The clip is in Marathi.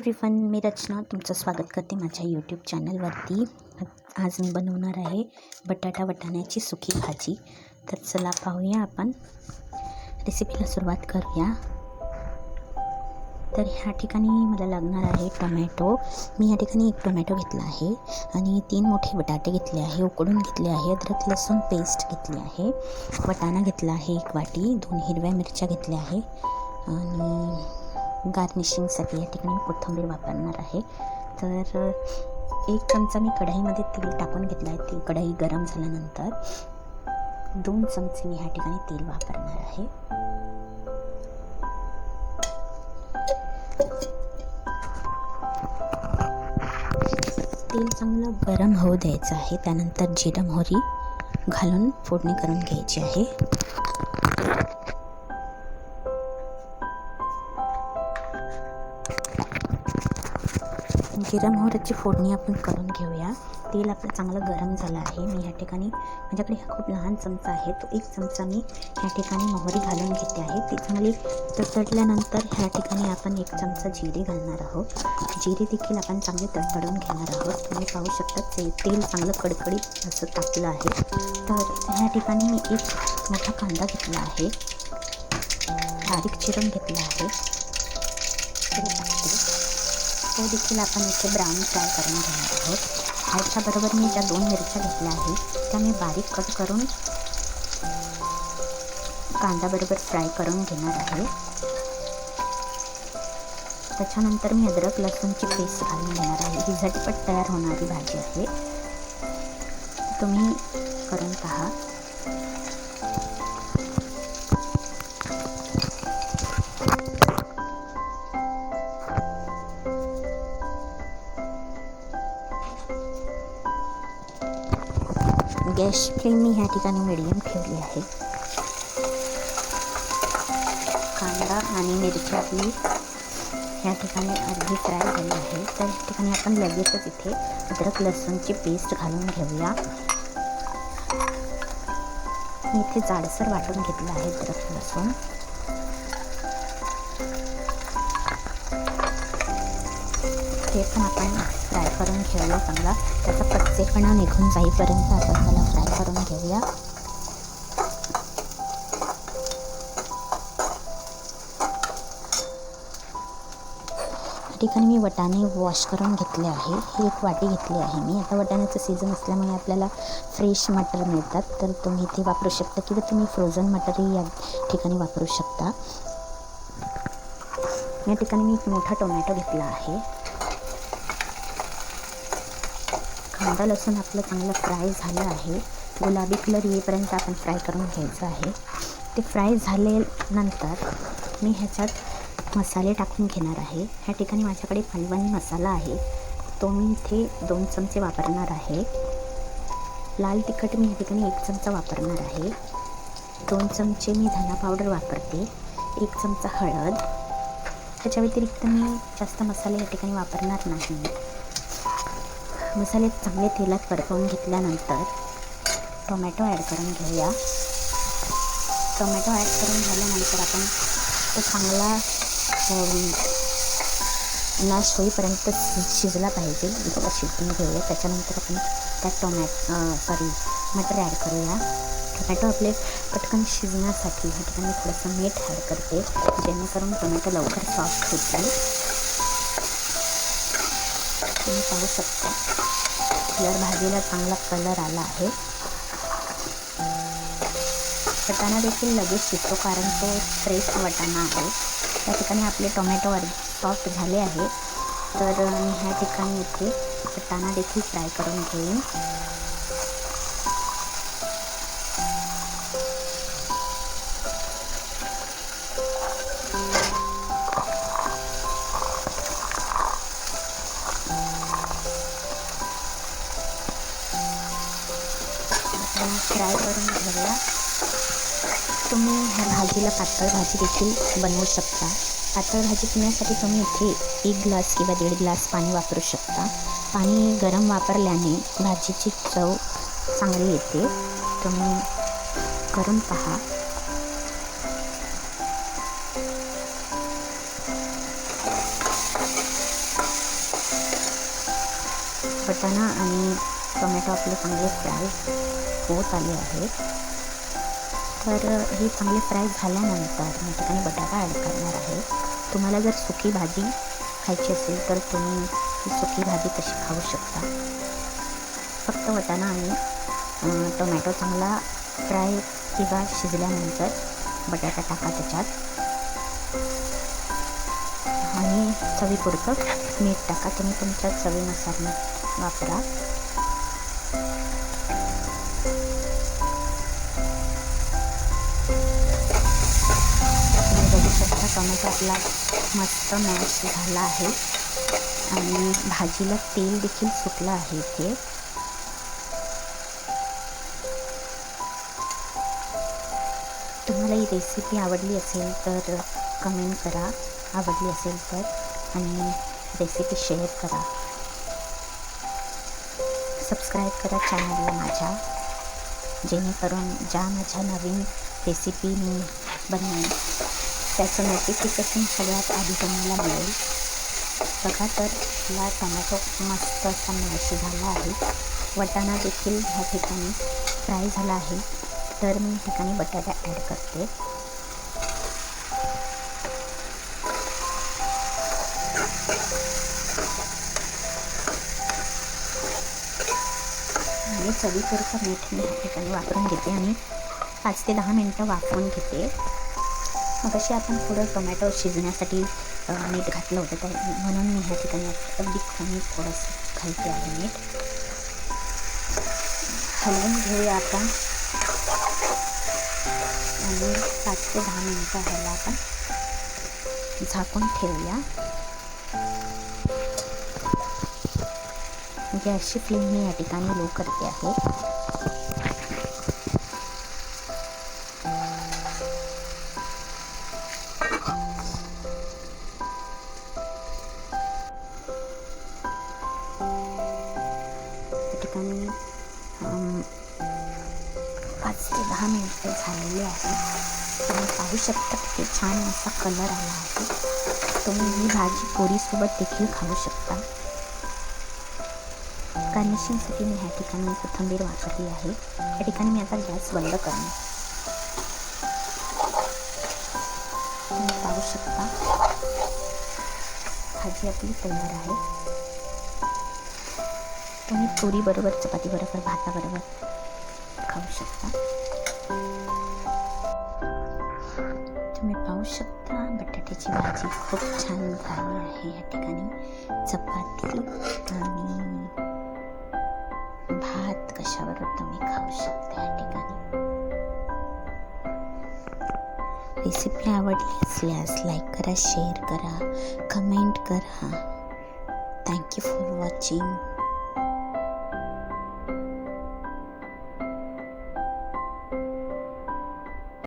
एव्हरीवन मी रचना तुमचं स्वागत करते माझ्या यूट्यूब चॅनलवरती आज मी बनवणार आहे बटाटा वटाण्याची सुकी भाजी. तर चला पाहूया आपण. रेसिपीला सुरुवात करूया. तर ह्या ठिकाणी मला लागणार आहे टोमॅटो. मी ह्या ठिकाणी एक टोमॅटो घेतला आहे आणि तीन मोठे बटाटे घेतले आहे उकडून घेतले आहे अद्रक लसूण पेस्ट घेतली आहे. वटाणा घेतला आहे एक वाटी दोन हिरव्या मिरच्या घेतल्या आहे. आणि गार्निशिंगसाठी या ठिकाणी कोथिंबीर वापरणार आहे. तर एक चमचा मी कढाईमध्ये तेल टाकून घेतलं आहे ती कढई गरम झाल्यानंतर दोन चमचे मी ह्या ठिकाणी तेल वापरणार आहे. तेल चांगलं गरम होऊ द्यायचं आहे. त्यानंतर जिरं मोहरी घालून फोडणी करून घ्यायची आहे. जिरा मोहराची फोडणी आपण करून घेऊया. तेल आपलं चांगलं गरम झालं आहे. मी ह्या ठिकाणी माझ्याकडे हा खूप लहान चमचा आहे. तो एक चमचा मी ह्या ठिकाणी मोहरी घालून घेते आहे. ती चांगली तडतडल्यानंतर ह्या ठिकाणी आपण एक चमचा जिरे घालणार आहोत. जिरे देखील आपण चांगले तडतडून घेणार आहोत. तुम्ही पाहू शकता ते तेल चांगलं कडकडीत असं टाकलं आहे. तर ह्या ठिकाणी मी एक मोठा कांदा घेतला आहे. बारीक चिरून घेतला आहे. तो देखील आपण इथे ब्राऊन फ्राय करून घेणार आहोत. ह्याच्याबरोबर मी ज्या दोन मिरच्या घेतल्या आहेत त्या मी बारीक कट करून कांद्याबरोबर फ्राय करून घेणार आहे. त्याच्यानंतर मी अद्रक लसूणची पेस्ट घालून घेणार आहे. ही झटपट तयार होणारी भाजी आहे. तुम्ही करून पहा. गॅस फ्लेम मी ह्या ठिकाणी मिडियम ठेवली आहे. कांदा आणि मिरची आपली ह्या ठिकाणी अर्धी फ्राय झाली आहे. तर या ठिकाणी आपण लगेचच इथे अद्रक लसूणची पेस्ट घालून घेऊया. मी इथे जाडसर वाटून घेतलं आहे अद्रक लसूण. ते पण आपण फ्राय करून घेऊया चांगला. त्याचा कच्चेपणा निघून जाईपर्यंत आपण त्याला फ्राय करून घेऊया. ठिकाणी मी वटाणे वॉश करून घेतले आहे. ही एक वाटी घेतली आहे मी. आता वटाण्याचं सीझन असल्यामुळे आपल्याला फ्रेश मटर मिळतात. तर तुम्ही ते वापरू शकता किंवा तुम्ही फ्रोझन मटरही या ठिकाणी वापरू शकता. या ठिकाणी मी एक मोठा टोमॅटो घेतला आहे. कांदा लसूण आपलं चांगलं फ्राय झालं आहे. गुलाबी कलर येईपर्यंत आपण फ्राय करून घ्यायचं आहे. ते फ्राय झाल्यानंतर मी ह्याच्यात मसाले टाकून घेणार आहे. ह्या ठिकाणी माझ्याकडे फलवणी मसाला आहे. तो मी इथे दोन चमचे वापरणार आहे. लाल तिखट मी ह्या ठिकाणी एक चमचा वापरणार आहे. दोन चमचे मी धना पावडर वापरते. एक चमचा हळद. त्याच्या व्यतिरिक्त मी जास्त मसाले या ठिकाणी वापरणार नाही. मसाले चांगले तेलात परतवून घेतल्यानंतर टोमॅटो ॲड करून घेऊया. टोमॅटो ॲड करून झाल्यानंतर आपण तो चांगला नाश होईपर्यंत शिजला पाहिजे. इतका शिजवून घेऊया. त्याच्यानंतर आपण त्यात टोमॅटो सॉरी मटर ॲड करूया. टोमॅटो आपले पटकन शिजण्यासाठी ह्या ठिकाणी थोडंसं मीठ ॲड करते जेणेकरून टोमॅटो लवकर सॉफ्ट होतील. तुम्ही पाहू शकता. कलर भाजीला चांगला कलर आला आहे. वटाणा देखील लगेच शिजतो कारण तो फ्रेश वटाणा आहे. त्या ठिकाणी आपले टोमॅटो सॉफ्ट झाले आहे. तर मी ह्या ठिकाणी इथे वटाणा देखील फ्राय करून घेईन. फ्राय करून घेऊया. तुम्ही ह्या भाजीला पातळ भाजी देखील बनवू शकता. पातळ भाजी पिण्यासाठी तुम्ही इथे एक ग्लास किंवा दीड ग्लास पाणी वापरू शकता. पाणी गरम वापरल्याने भाजीची चव चांगली येते. तुम्ही करून पहा. वटाणा आणि टोमॅटो आपले चांगले फ्राय. होत आले आहेत. तर हे चांगले फ्राय झाल्यानंतर मी ठिकाणी बटाटा ॲड करणार आहे. तुम्हाला जर सुकी भाजी खायची असेल तर तुम्ही ही सुकी भाजी तशी खाऊ शकता. फक्त वटाणा आणि टोमॅटो चांगला फ्राय किंवा शिजल्यानंतर बटाटा टाका त्याच्यात. आणि चवीपुरतं मीठ टाका. तुम्ही तुमच्या चवीनुसार मीठ वापरा. टोमॅटो आपला मस्त मॅश झाला आहे. आणि भाजीला तेल देखील सुटलं आहे इथे. तुम्हाला ही रेसिपी आवडली असेल तर कमेंट करा. आवडली असेल तर आणि रेसिपी शेअर करा. सबस्क्राईब करा चॅनलला माझ्या. जेणेकरून ज्या माझ्या नवीन रेसिपी मी बनवेन त्याचं नोटिफिकेशन सगळ्यात आधी तुम्हाला मिळेल. बघा तर आपला टोमॅटो मस्त असा मॅश झाला आहे. वटाणा देखील ह्या ठिकाणी फ्राय झाला आहे. तर मी ठिकाणी बटाटा ॲड करते. आणि चवीपुरतं मीठ मी ह्या ठिकाणी वापरून घेते आणि पाच ते दहा मिनटं वाफवून घेते. मग अशी आपण थोडं टोमॅटो शिजण्यासाठी मीठ घातलं होतं त्या म्हणून मी ह्या ठिकाणी अगदी कमी थोडंसं घालते आहे मीठ. हलवून घेऊया आपण आणि पाच ते दहा मिनटं ह्याला आपण झाकून ठेवूया. म्हणजे अशी फ्लेम मी या ठिकाणी लो करते आहे. पाच ते दहा मिनिटं झालेली आहेत तुम्ही पाहू शकता किती छान असा कलर आला आहे तुम्ही ही भाजी पोळीसोबत देखील खाऊ शकता गार्निशिंगसाठी मी ह्या ठिकाणी कोथिंबीर वापरली आहे या ठिकाणी मी आता गॅस बंद करणार तुम्ही पाहू शकता भाजी आपली तयार आहे तुम्ही पोरीबरोबर चपातीबरोबर चपाती बरोबर भाताबरोबर खाऊ शकता. तुम्ही पाहू शकता बटाट्याची भाजी खूप छान झाली आहे या ठिकाणी. चपाती आणि भात कशाबरोबर तुम्ही खाऊ शकता या ठिकाणी. रेसिपी आवडली असल्यास लाईक करा शेअर करा कमेंट करा. Thank you for watching